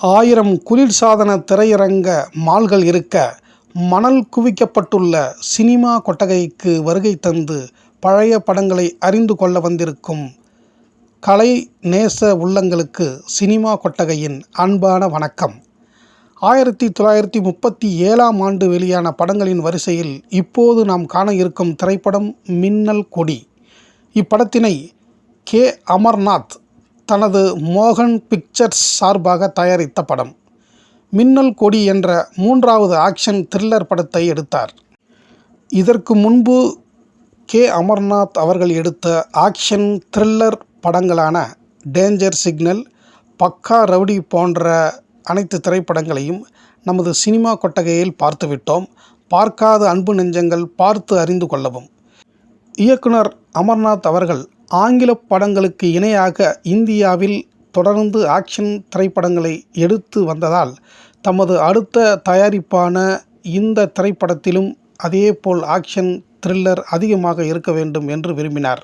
ஆயிரம் குளிர்சாதன திரையரங்க மால்கள் இருக்க மணல் குவிக்கப்பட்டுள்ள சினிமா கொட்டகைக்கு வருகை தந்து பழைய படங்களை அறிந்து கொள்ள வந்திருக்கும் கலை நேச உள்ளங்களுக்கு சினிமா கொட்டகையின் அன்பான வணக்கம். ஆயிரத்தி தொள்ளாயிரத்தி முப்பத்தி ஏழாம் ஆண்டு வெளியான படங்களின் வரிசையில் இப்போது நாம் காண இருக்கும் திரைப்படம் மின்னல் கொடி. இப்படத்தினை கே. அமர்நாத் தனது மோகன் பிக்சர்ஸ் சார்பாக தயாரித்த படம். மின்னல் கொடி என்ற மூன்றாவது ஆக்ஷன் த்ரில்லர் படத்தை எடுத்தார். இதற்கு முன்பு கே. அமர்நாத் அவர்கள் எடுத்த ஆக்ஷன் த்ரில்லர் படங்களான டேஞ்சர் சிக்னல் பக்கா ரவுடி போன்ற அனைத்து திரைப்படங்களையும் நமது சினிமா கொட்டகையில் பார்த்துவிட்டோம். பார்க்காத அன்பு நெஞ்சங்கள் பார்த்து அறிந்து கொள்ளவும். இயக்குனர் அமர்நாத் அவர்கள் ஆங்கில படங்களுக்கு இணையாக இந்தியாவில் தொடர்ந்து ஆக்ஷன் திரைப்படங்களை எடுத்து வந்ததால் தமது அடுத்த தயாரிப்பான இந்த திரைப்படத்திலும் அதேபோல் ஆக்ஷன் த்ரில்லர் அதிகமாக இருக்க வேண்டும் என்று விரும்பினார்.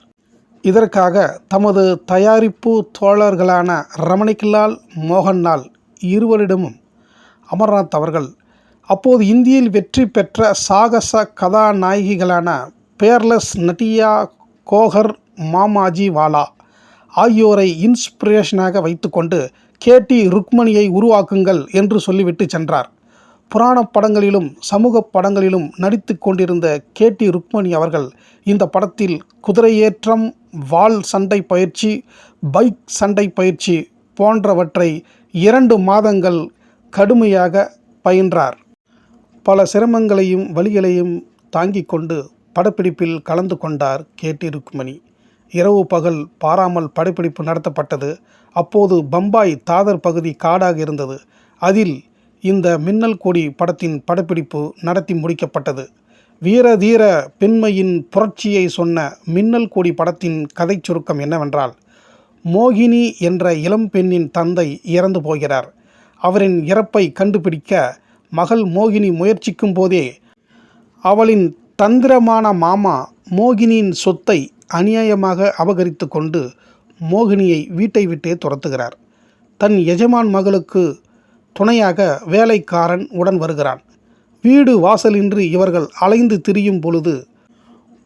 இதற்காக தமது தயாரிப்பு தோழர்களான ரமணிக்கிலால் மோகன்லால் இருவரிடமும் அமர்நாத் அவர்கள் அப்போது இந்தியில் வெற்றி பெற்ற சாகச கதாநாயகிகளான பேர்லெஸ் நட்டியா கோகர் மாமாஜி வாலா ஆகியோரை இன்ஸ்பிரேஷனாக வைத்துக்கொண்டு கேடி ருக்மணியை உருவாக்குங்கள் என்று சொல்லிவிட்டு சென்றார். புராண படங்களிலும் சமூக படங்களிலும் நடித்து கொண்டிருந்த கேடி ருக்மணி அவர்கள் இந்த படத்தில் குதிரையேற்றம் வாள் சண்டை பயிற்சி பைக் சண்டை பயிற்சி போன்றவற்றை இரண்டு மாதங்கள் கடுமையாக பயின்றார். பல சிரமங்களையும் வழிகளையும் தாங்கிக் கொண்டு படப்பிடிப்பில் கலந்து கொண்டார் கேடி ருக்மணி. இரவு பகல் பாராமல் படப்பிடிப்பு நடத்தப்பட்டது. அப்போது பம்பாய் தாதர் பகுதி காடாக இருந்தது. அதில் இந்த மின்னல் கொடி படத்தின் படப்பிடிப்பு நடத்தி முடிக்கப்பட்டது. வீர தீர பெண்மையின் புரட்சியை சொன்ன மின்னல் கொடி படத்தின் கதை சுருக்கம் என்னவென்றால் மோகினி என்ற இளம் பெண்ணின் தந்தை இறந்து போகிறார். அவரின் இறப்பை கண்டுபிடிக்க மகள் மோகினி முயற்சிக்கும் போதே அவளின் தந்திரமான மாமா மோகினியின் சொத்தை அநியாயமாக அபகரித்து கொண்டு மோகினியை வீட்டை விட்டே துரத்துகிறார். தன் எஜமான் மகளுக்கு துணையாக வேலைக்காரன் உடன் வருகிறான். வீடு வாசலின்றி இவர்கள் அலைந்து திரியும் பொழுது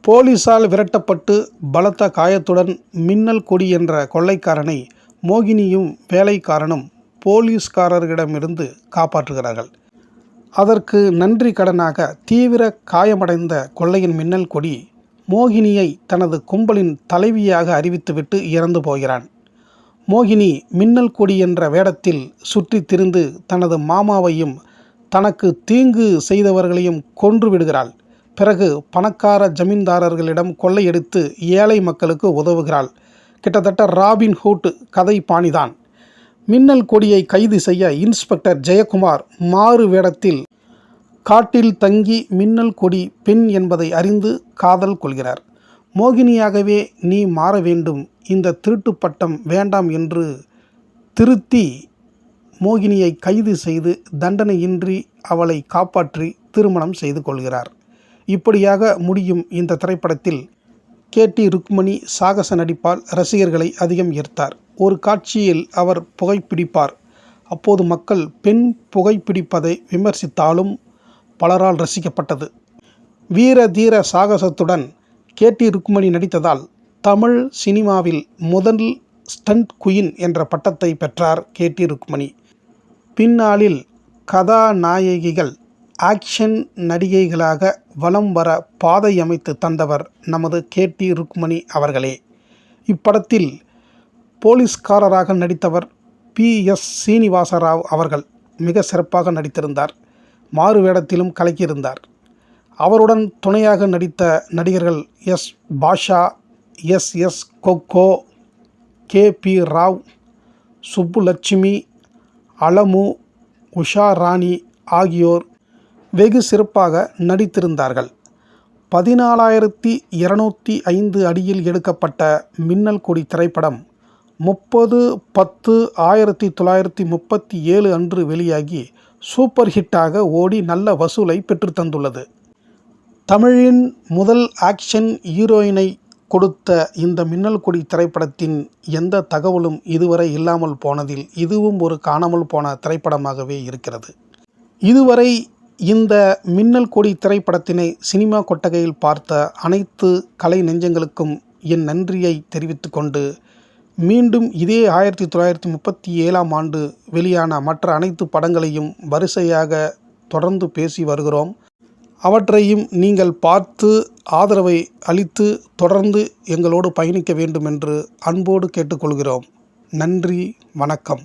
போலீஸால் விரட்டப்பட்டு பலத்த காயத்துடன் மின்னல் கொடி என்ற கொள்ளைக்காரனை மோகினியும் வேலைக்காரனும் போலீஸ்காரர்களிடமிருந்து காப்பாற்றுகிறார்கள். அதற்கு நன்றி கடனாக தீவிர காயமடைந்த கொள்ளையின் மின்னல் கொடி மோகினியை தனது கும்பலின் தலைவியாக அறிவித்துவிட்டு இறந்து போகிறான். மோகினி மின்னல் கொடி என்ற வேடத்தில் சுற்றித் திரிந்து தனது மாமாவையும் தனக்கு தீங்கு செய்தவர்களையும் கொன்று விடுகிறாள். பிறகு பணக்கார ஜமீன்தாரர்களிடம் கொள்ளையடித்து ஏழை மக்களுக்கு உதவுகிறாள். கிட்டத்தட்ட ராபின் ஹூட் கதை பாணிதான். மின்னல் கொடியை கைது செய்ய இன்ஸ்பெக்டர் ஜெயக்குமார் மாறு வேடத்தில் காட்டில் தங்கி மின்னல் கொடி பெண் என்பதை அறிந்து காதல் கொள்கிறார். மோகினியாகவே நீ மாற வேண்டும். இந்த திருட்டு பட்டம் வேண்டாம் என்று திருத்தி மோகினியை கைது செய்து தண்டனையின்றி அவளை காப்பாற்றி திருமணம் செய்து கொள்கிறார். இப்படியாக முடியும் இந்த திரைப்படத்தில். கேடி ருக்மணி சாகச நடிப்பால் ரசிகர்களை அதிகம் ஈர்த்தார். ஒரு காட்சியில் அவர் புகைப்பிடிப்பார். அப்போது மக்கள் பெண் புகைப்பிடிப்பதை விமர்சித்தாலும் பலரால் ரசிக்கப்பட்டது. வீர தீர சாகசத்துடன் கேடி ருக்மணி நடித்ததால் தமிழ் சினிமாவில் முதல் ஸ்டண்ட் குயின் என்ற பட்டத்தை பெற்றார் கேடி ருக்மணி. பின்னாளில் கதாநாயகிகள் ஆக்ஷன் நடிகைகளாக வலம் வர பாதை அமைத்து தந்தவர் நமது கேடி ருக்மணி அவர்களே. இப்படத்தில் போலீஸ்காரராக நடித்தவர் பி. எஸ். சீனிவாசராவ் அவர்கள். மிக சிறப்பாக நடித்திருந்தார். மாறு வேடத்திலும் கலக்கியிருந்தார். அவருடன் துணையாக நடித்த நடிகர்கள் S. Basha S. S. Kokko K. P. Rao Subbulakshmi Alamu Usha Rani ஆகியோர் வெகு சிறப்பாக நடித்திருந்தார்கள். பதினாலாயிரத்தி இருநூற்றி ஐந்து அடியில் எடுக்கப்பட்ட மின்னல் கொடி திரைப்படம் முப்பது பத்து ஆயிரத்தி தொள்ளாயிரத்தி முப்பத்தி ஏழு அன்று வெளியாகி சூப்பர் ஹிட்டாக ஓடி நல்ல வசூலை பெற்றுத்தந்துள்ளது தமிழின் முதல் ஆக்ஷன் ஹீரோயினை கொடுத்த இந்த மின்னல் கொடி திரைப்படத்தின் எந்த தகவலும் இதுவரை இல்லாமல் போனதில் இதுவும் ஒரு காணாமல் போன திரைப்படமாகவே இருக்கிறது. இதுவரை இந்த மின்னல் கொடி திரைப்படத்தினை சினிமா கொட்டகையில் பார்த்த அனைத்து கலை நெஞ்சங்களுக்கும் என் நன்றியை தெரிவித்துக்கொண்டு மீண்டும் இதே ஆயிரத்தி தொள்ளாயிரத்தி முப்பத்தி ஏழாம் ஆண்டு வெளியான மற்ற அனைத்து படங்களையும் வரிசையாக தொடர்ந்து பேசி வருகிறோம். அவற்றையும் நீங்கள் பார்த்து ஆதரவை அளித்து தொடர்ந்து எங்களோடு பயணிக்க வேண்டும் என்று அன்போடு கேட்டுக்கொள்கிறோம். நன்றி வணக்கம்.